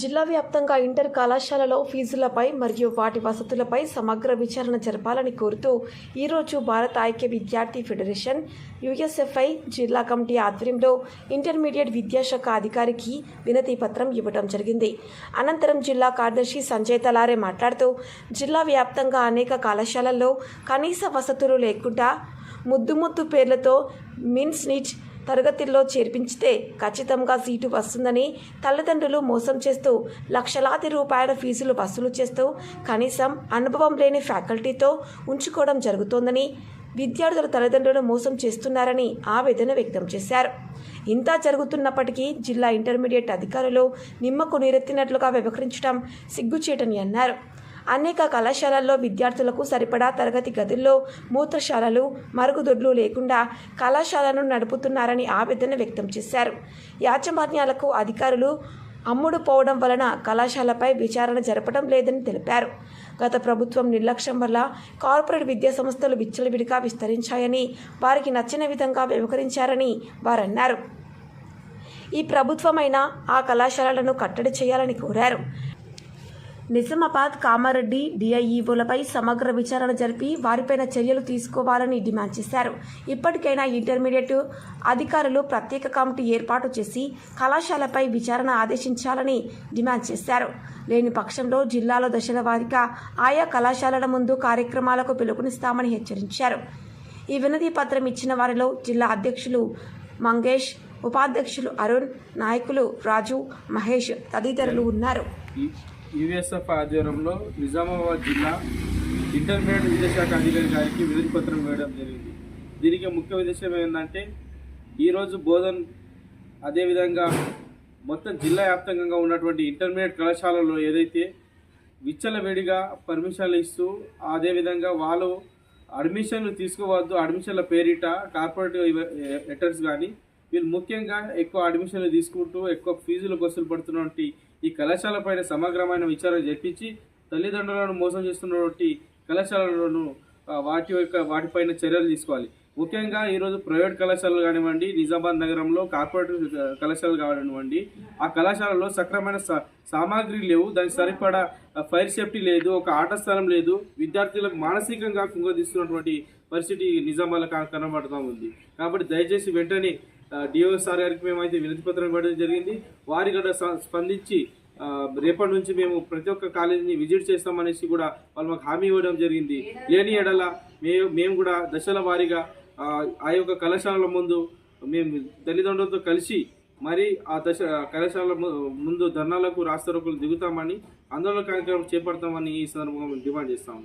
జిల్లా వ్యాప్తంగా ఇంటర్ కళాశాలలో ఫీజులపై మరియు వాటి వసతులపై సమగ్ర విచారణ జరపాలని కోరుతూ ఈరోజు భారత ఐక్య విద్యార్థి ఫెడరేషన్ యుఎస్ఎఫ్ఐ జిల్లా కమిటీ ఆధ్వర్యంలో ఇంటర్మీడియట్ విద్యాశాఖ అధికారికి వినతి పత్రం ఇవ్వడం జరిగింది. అనంతరం జిల్లా కార్యదర్శి సంజయ్ తలారే మాట్లాడుతూ జిల్లా వ్యాప్తంగా అనేక కళాశాలల్లో కనీస వసతులు లేకుండా ముద్దు ముద్దు పేర్లతో మిన్స్ నిచ్ తరగతుల్లో చేర్పించితే ఖచ్చితంగా సీటు వస్తుందని తల్లిదండ్రులు మోసం చేస్తూ లక్షలాది రూపాయల ఫీజులు వసూలు చేస్తూ కనీసం అనుభవం లేని ఫ్యాకల్టీతో ఉంచుకోవడం జరుగుతోందని విద్యార్థుల తల్లిదండ్రులు మోసం చేస్తున్నారని ఆవేదన వ్యక్తం చేశారు. ఇంత జరుగుతున్నప్పటికీ జిల్లా ఇంటర్మీడియట్ అధికారులు నిమ్మకు నీరెత్తినట్లుగా వ్యవహరించడం సిగ్గుచేటని అన్నారు. అనేక కళాశాలల్లో విద్యార్థులకు సరిపడా తరగతి గదుల్లో మూత్రశాలలు మరుగుదొడ్లు లేకుండా కళాశాలను నడుపుతున్నారని ఆవేదన వ్యక్తం చేశారు. యాజమాన్యాలకు అధికారులు అమ్ముడు పోవడం వలన కళాశాలపై విచారణ జరపడం లేదని తెలిపారు. గత ప్రభుత్వం నిర్లక్ష్యం వల్ల కార్పొరేట్ విద్యా సంస్థలు విచ్చలవిడిగా విస్తరించాయని వారికి నచ్చిన విధంగా వ్యవహరించారని వారన్నారు. ఈ ప్రభుత్వమైనా ఆ కళాశాలలను కట్టడి చేయాలని కోరారు. నిజామాబాద్ కామారెడ్డి డిఐఈఓలపై సమగ్ర విచారణ జరిపి వారిపైన చర్యలు తీసుకోవాలని డిమాండ్ చేశారు. ఇప్పటికైనా ఇంటర్మీడియట్ అధికారులు ప్రత్యేక కమిటీ ఏర్పాటు చేసి కళాశాలపై విచారణ ఆదేశించాలని డిమాండ్ చేశారు. లేని పక్షంలో జిల్లాలో దశల వారీగా ఆయా కళాశాలల ముందు కార్యక్రమాలకు పిలుపునిస్తామని హెచ్చరించారు. ఈ వినతి పత్రం ఇచ్చిన వారిలో జిల్లా అధ్యక్షులు మంగేష్ ఉపాధ్యక్షులు అరుణ్ నాయకులు రాజు మహేష్ తదితరులు ఉన్నారు. యుఎస్ఎఫ్ ఆధ్వర్యంలో నిజామాబాద్ జిల్లా ఇంటర్మీడియట్ విద్యాశాఖ అధికారి గారికి విధులు పత్రం వేయడం జరిగింది. దీనికి ముఖ్య ఉద్దేశం ఏంటంటే ఈరోజు బోధన్ అదేవిధంగా మొత్తం జిల్లా వ్యాప్తంగా ఉన్నటువంటి ఇంటర్మీడియట్ కళాశాలలో ఏదైతే విచ్చలవిడిగా పర్మిషన్లు ఇస్తూ అదేవిధంగా వాళ్ళు అడ్మిషన్లు తీసుకోవద్దు అడ్మిషన్ల పేరిట కార్పొరేట్ లెటర్స్ కానీ వీళ్ళు ముఖ్యంగా ఎక్కువ అడ్మిషన్లు తీసుకుంటూ ఎక్కువ ఫీజులు వసూలు పడుతున్నటువంటి ఈ కళాశాల పైన సమగ్రమైన విచారణ జరిపించి తల్లిదండ్రులను మోసం చేస్తున్నటువంటి కళాశాలలను వాటి యొక్క వాటిపైన చర్యలు తీసుకోవాలి. ముఖ్యంగా ఈరోజు ప్రైవేట్ కళాశాలలు కానివ్వండి నిజామాబాద్ నగరంలో కార్పొరేట్ కళాశాలలు కానివ్వండి ఆ కళాశాలలో సక్రమైన సా- సామాగ్రి లేవు. దానికి సరిపడా ఫైర్ సేఫ్టీ లేదు ఒక ఆట స్థలం లేదు. విద్యార్థులకు మానసికంగా కుంగదీస్తున్నటువంటి పరిస్థితి నిజామాబాద్లో కా- కనబడుతూ ఉంది. కాబట్టి దయచేసి వెంటనే డిఓఎస్ఆర్ గారికి మేమైతే వినతి పత్రం ఇవ్వడం జరిగింది. వారి కూడా స్పందించి రేపటి నుంచి మేము ప్రతి ఒక్క కాలేజీని విజిట్ చేస్తామనేసి కూడా వాళ్ళు మాకు హామీ ఇవ్వడం జరిగింది. లేని ఎడల మే మేము కూడా దశల వారీగా ఆ, యొక్క కళాశాలల ముందు మేము తల్లిదండ్రులతో కలిసి మరి ఆ దశ కళాశాల ముందు ధర్నాలకు రాస్తారోకులు దిగుతామని ఆందోళన కార్యక్రమం చేపడతామని ఈ సందర్భంగా మేము డిమాండ్ చేస్తాము